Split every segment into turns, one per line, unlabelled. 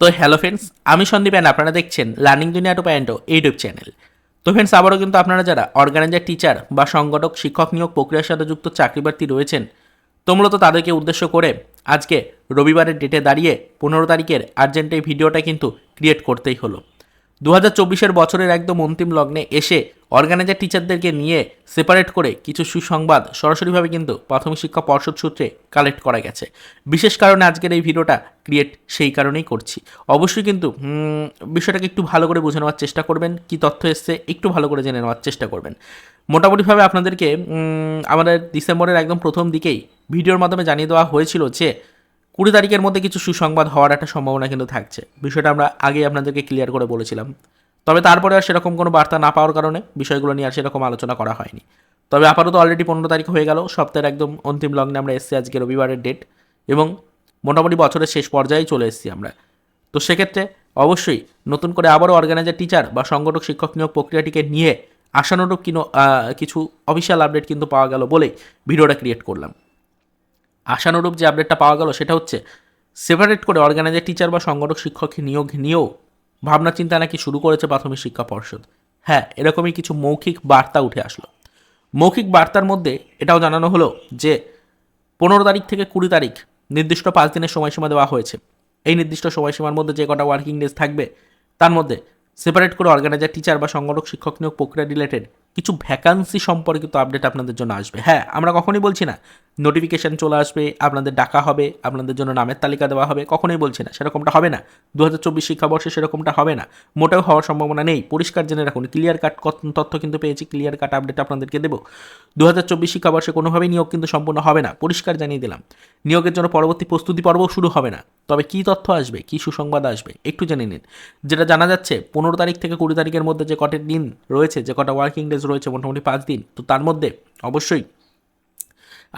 তো hello friends আমি Sandeep and আপনারা দেখছেন learning Duniya to point YouTube channel তো ফ্রেন্ডস আবারও কিন্তু আপনারা যারা অর্গানাইজার টিচার বা সংগঠক, শিক্ষক নিয়োগ প্রক্রিয়ার সাথে যুক্ত চাকরিপ্রার্থী রয়েছেন, তো মূলত তাদেরকে উদ্দেশ্য করে আজকে রবিবারের ডেটে দাঁড়িয়ে পনেরো তারিখের আর্জেন্ট এই ভিডিওটা কিন্তু ক্রিয়েট করতেই হলো। দু হাজার চব্বিশের বছরের একদম অন্তিম লগ্নে এসে অর্গানাইজার টিচারদেরকে নিয়ে সেপারেট করে কিছু সুসংবাদ সরাসরিভাবে কিন্তু প্রাথমিক শিক্ষা পর্ষদ সূত্রে কালেক্ট করা গেছে। বিশেষ কারণে আজকের এই ভিডিওটা ক্রিয়েট সেই কারণেই করছি। অবশ্যই কিন্তু বিষয়টাকে একটু ভালো করে বুঝে নেওয়ার চেষ্টা করবেন, কি তথ্য এসছে একটু ভালো করে জেনে নেওয়ার চেষ্টা করবেন। মোটামুটিভাবে আপনাদেরকে আমাদের ডিসেম্বরের একদম প্রথম দিকেই ভিডিওর মাধ্যমে জানিয়ে দেওয়া হয়েছিল যে, কুড়ি তারিখের মধ্যে কিছু সুসংবাদ হওয়ার একটা সম্ভাবনা কিন্তু থাকছে। বিষয়টা আমরা আগেই আপনাদেরকে ক্লিয়ার করে বলেছিলাম। তবে তারপরে আর সেরকম কোনো বার্তা না পাওয়ার কারণে বিষয়গুলো নিয়ে আর সেরকম আলোচনা করা হয়নি। তবে আপাতত অলরেডি পনেরো তারিখ হয়ে গেল, সপ্তাহের একদম অন্তিম লগ্নে আমরা এসেছি আজকে রবিবারের ডেট এবং মোটামুটি বছরের শেষ পর্যায়ে চলে এসেছি আমরা। তো সেক্ষেত্রে অবশ্যই নতুন করে আবারও অর্গানাইজার টিচার বা সংগঠক, শিক্ষক নিয়োগ প্রক্রিয়াটিকে নিয়ে আশানুরূপ কিনো কিছু অফিসিয়াল আপডেট কিন্তু পাওয়া গেল বলেই ভিডিওটা ক্রিয়েট করলাম। আশানুরূপ যে আপডেটটা পাওয়া গেল সেটা হচ্ছে সেপারেট করে অর্গানাইজার টিচার বা সংগঠক, শিক্ষক নিয়োগ নিয়েও ভাবনা চিন্তা নাকি শুরু করেছে প্রাথমিক শিক্ষা পর্ষদ? হ্যাঁ এরকমই কিছু মৌখিক বার্তা উঠে আসলো। মৌখিক বার্তার মধ্যে এটাও জানানো হলো যে, পনেরো তারিখ থেকে কুড়ি তারিখ নির্দিষ্ট পাঁচ দিনের সময়সীমা দেওয়া হয়েছে। এই নির্দিষ্ট সময়সীমার মধ্যে যে কটা ওয়ার্কিং ডেজ থাকবে, তার মধ্যে সেপারেট করে অর্গানাইজার টিচার বা সংগঠক, শিক্ষক নিয়োগ প্রক্রিয়া রিলেটেড কিছু ভ্যাকান্সি সম্পর্কিত আপডেট আপনাদের জন্য আসবে। হ্যাঁ আমরা কখনোই বলছি না নোটিফিকেশন চলে আসবে, আপনাদের ডাকা হবে, আপনাদের জন্য নামের তালিকা দেওয়া হবে, কখনোই বলছি না, সেরকমটা হবে না। দু হাজার চব্বিশ শিক্ষাবর্ষে সেরকমটা হবে না। মোটেও হওয়ার সম্ভাবনা নেই। পরিষ্কার জেনে রাখুন ক্লিয়ার কাট তথ্য কিন্তু পেয়েছি ক্লিয়ার কাট আপডেট আপনাদেরকে দেবো। দু হাজার চব্বিশ শিক্ষাবর্ষে কোনোভাবেই নিয়োগ কিন্তু সম্পূর্ণ হবে না, পরিষ্কার জানিয়ে দিলাম। নিয়োগের জন্য পরবর্তী প্রস্তুতি পর্বও শুরু হবে না। তবে কী তথ্য আসবে, কী সুসংবাদ আসবে, একটু জেনে নিন। যেটা জানা যাচ্ছে, পনেরো তারিখ থেকে কুড়ি তারিখের মধ্যে যে কটা দিন রয়েছে, যে কটা ওয়ার্কিং ডেজ রয়েছে মোটামুটি পাঁচ দিন। তো তার মধ্যে অবশ্যই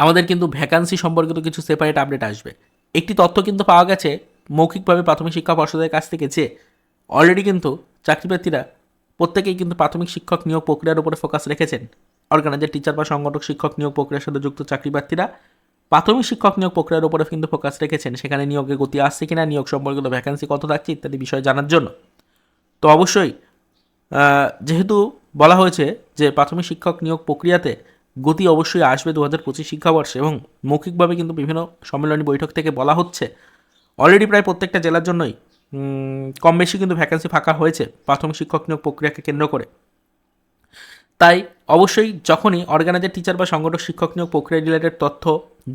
আমাদের কিন্তু ভ্যাকান্সি সম্পর্কিত কিছু সেপারেট আপডেট আসবে। একটি তথ্য কিন্তু পাওয়া গেছে মৌখিকভাবে প্রাথমিক শিক্ষা পর্ষদের কাছ থেকে যে অলরেডি কিন্তু চাকরিপ্রার্থীরা প্রত্যেকেই কিন্তু প্রাথমিক শিক্ষক নিয়োগ প্রক্রিয়ার উপরে ফোকাস রেখেছেন। অর্গানাইজার টিচার বা সংগঠক শিক্ষক নিয়োগ প্রক্রিয়ার সাথে যুক্ত চাকরিপ্রার্থীরা প্রাথমিক শিক্ষক নিয়োগ প্রক্রিয়ার উপরে কিন্তু ফোকাস রেখেছেন। সেখানে নিয়োগের গতি আসছে কিনা, নিয়োগ সম্পর্কিত ভ্যাকান্সি কত থাকছে ইত্যাদি বিষয় জানার জন্য। তো অবশ্যই যেহেতু বলা হয়েছে যে প্রাথমিক শিক্ষক নিয়োগ প্রক্রিয়াতে গতি অবশ্যই আসবে দু হাজার পঁচিশ শিক্ষাবর্ষে এবং মৌখিকভাবে কিন্তু বিভিন্ন সম্মেলনী বৈঠক থেকে বলা হচ্ছে অলরেডি প্রায় প্রত্যেকটা জেলার জন্যই কম বেশি কিন্তু ভ্যাকান্সি ফাঁকা হয়েছে প্রাথমিক শিক্ষক নিয়োগ প্রক্রিয়াকে কেন্দ্র করে। তাই অবশ্যই যখনই অর্গানাইজার টিচার বা সংগঠক শিক্ষক নিয়োগ প্রক্রিয়া রিলেটেড তথ্য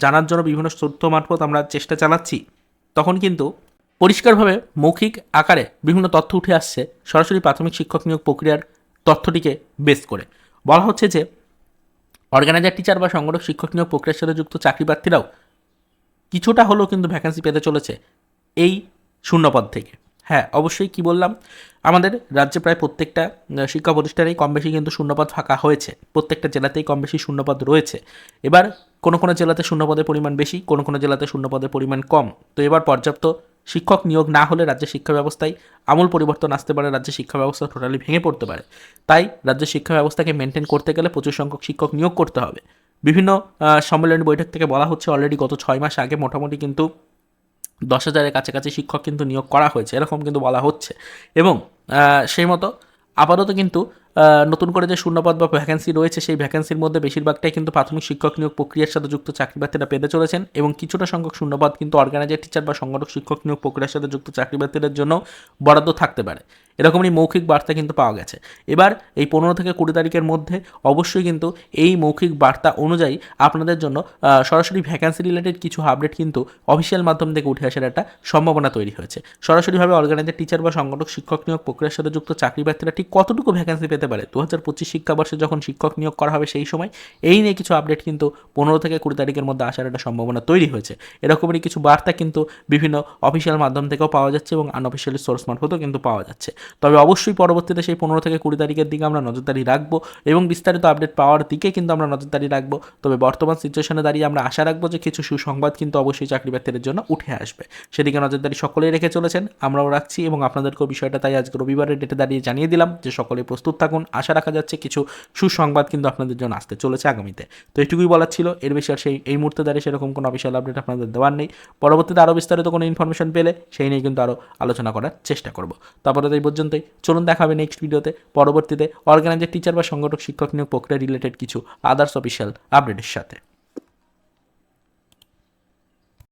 জানার জন্য বিভিন্ন তথ্য মারফত আমরা চেষ্টা চালাচ্ছি, তখন কিন্তু পরিষ্কারভাবে মৌখিক আকারে বিভিন্ন তথ্য উঠে আসছে। সরাসরি প্রাথমিক শিক্ষক নিয়োগ প্রক্রিয়ার তথ্যটিকে বেস করে। বলা হচ্ছে যে অর্গানাইজার টিচার বা সংগঠক, শিক্ষক নিয়োগ প্রক্রিয়ার সাথে যুক্ত চাকরি প্রার্থীরাও কিছুটা হলেও কিন্তু ভ্যাকান্সি পেতে চলেছে এই শূন্যপদ থেকে। হ্যাঁ অবশ্যই কি বললাম, আমাদের রাজ্যে প্রায় প্রত্যেকটা শিক্ষা প্রতিষ্ঠানেই কম বেশি কিন্তু শূন্যপদ ফাঁকা হয়েছে। প্রত্যেকটা জেলাতেই কম বেশি শূন্যপদ রয়েছে। এবার কোনো কোনো জেলাতে শূন্যপদের পরিমাণ বেশি, কোনো কোনো জেলাতে শূন্যপদের পরিমাণ কম। তো এবার পর্যাপ্ত শিক্ষক নিয়োগ না হলে রাজ্যের শিক্ষা ব্যবস্থায় আমূল পরিবর্তন আসতে পারে, রাজ্যের শিক্ষা ব্যবস্থা টোটালি ভেঙে পড়তে পারে। তাই রাজ্যের শিক্ষা ব্যবস্থাকে মেনটেন করতে গেলে প্রচুর সংখ্যক শিক্ষক নিয়োগ করতে হবে। বিভিন্ন সম্মেলনী বৈঠক থেকে বলা হচ্ছে অলরেডি গত ছয় মাস আগে মোটামুটি কিন্তু দশ হাজারের কাছাকাছি শিক্ষক কিন্তু নিয়োগ করা হয়েছে, এরকম কিন্তু বলা হচ্ছে। এবং সেই মতো আপাতত কিন্তু নতুন করে যে শূন্যপদ বা ভ্যাকেন্সি রয়েছে, সেই ভ্যাকেন্সির মধ্যে বেশিরভাগটাই কিন্তু প্রাথমিক শিক্ষক নিয়োগ প্রক্রিয়ার সাথে যুক্ত চাকরিপ্রার্থীরা পেতে চলেছেন এবং কিছুটা সংখ্যক শূন্যপদ কিন্তু অর্গানাইজার টিচার বা সংগঠক শিক্ষক নিয়োগ প্রক্রিয়ার সাথে যুক্ত চাকরিপ্রার্থীদের জন্য বরাদ্দ থাকতে পারে। এরকমই মৌখিক বার্তা কিন্তু পাওয়া গেছে। এবার এই পনেরো থেকে কুড়ি তারিখের মধ্যে অবশ্যই কিন্তু এই মৌখিক বার্তা অনুযায়ী আপনাদের জন্য সরাসরি ভ্যাকান্সি রিলেটেড কিছু আপডেট কিন্তু অফিসিয়াল মাধ্যম থেকে উঠে আসার একটা সম্ভাবনা তৈরি হয়েছে। সরাসরিভাবে অর্গানাইজার টিচার বা সংগঠক, শিক্ষক নিয়োগ প্রক্রিয়ার সাথে যুক্ত চাকরি প্রার্থীরা ঠিক কতটুকু ভ্যাকান্সি পেতে পারে? দু হাজার পঁচিশ শিক্ষাবর্ষে যখন শিক্ষক নিয়োগ করা হবে সেই সময় এই নিয়ে কিছু আপডেট কিন্তু পনেরো থেকে কুড়ি তারিখের মধ্যে আসার একটা সম্ভাবনা তৈরি হয়েছে। এরকমই কিছু বার্তা কিন্তু বিভিন্ন অফিসিয়াল মাধ্যম থেকেও পাওয়া যাচ্ছে এবং আনঅফিসিয়ালি সোর্স মারফতেও কিন্তু পাওয়া যাচ্ছে। তবে অবশ্যই পরবর্তীতে সেই পনেরো থেকে কুড়ি তারিখের দিকে আমরা নজরদারি রাখব এবং বিস্তারিত আপডেট পাওয়ার দিকে কিন্তু আমরা নজরদারি রাখব। তবে বর্তমান সিচুয়েশনে দাঁড়িয়ে আমরা আশা রাখব যে কিছু সুসংবাদ কিন্তু অবশ্যই চাকরি প্রার্থীদের জন্য উঠে আসবে। সেদিকে নজরদারি সকলেই রেখে চলেছেন, আমরাও রাখছি এবং আপনাদেরকেও বিষয়টা তাই আজকে রবিবারের ডেটে দাঁড়িয়ে জানিয়ে দিলাম যে সকলে প্রস্তুত থাকুন। আশা রাখা যাচ্ছে কিছু সুসংবাদ কিন্তু আপনাদের জন্য আসতে চলেছে আগামীতে। তো এটুকুই বলার ছিল, এর বেশি আর সেই, এই মুহূর্তে দাঁড়িয়ে সেরকম কোনো অফিসিয়াল আপডেট আপনাদের দেওয়ার নেই। পরবর্তীতে আরও বিস্তারিত কোনো ইনফরমেশন পেলে সেই নিয়ে কিন্তু আরও আলোচনা করার চেষ্টা করব। তারপরে তাই পর্যন্তই। চলুন দেখা হবে নেক্সট ভিডিওতে পরবর্তীতে অর্গানাইজার টিচার বা সংগঠক, শিক্ষক নিয়োগ প্রক্রিয়া রিলেটেড কিছু আদার্স অফিসিয়াল আপডেটের সাথে।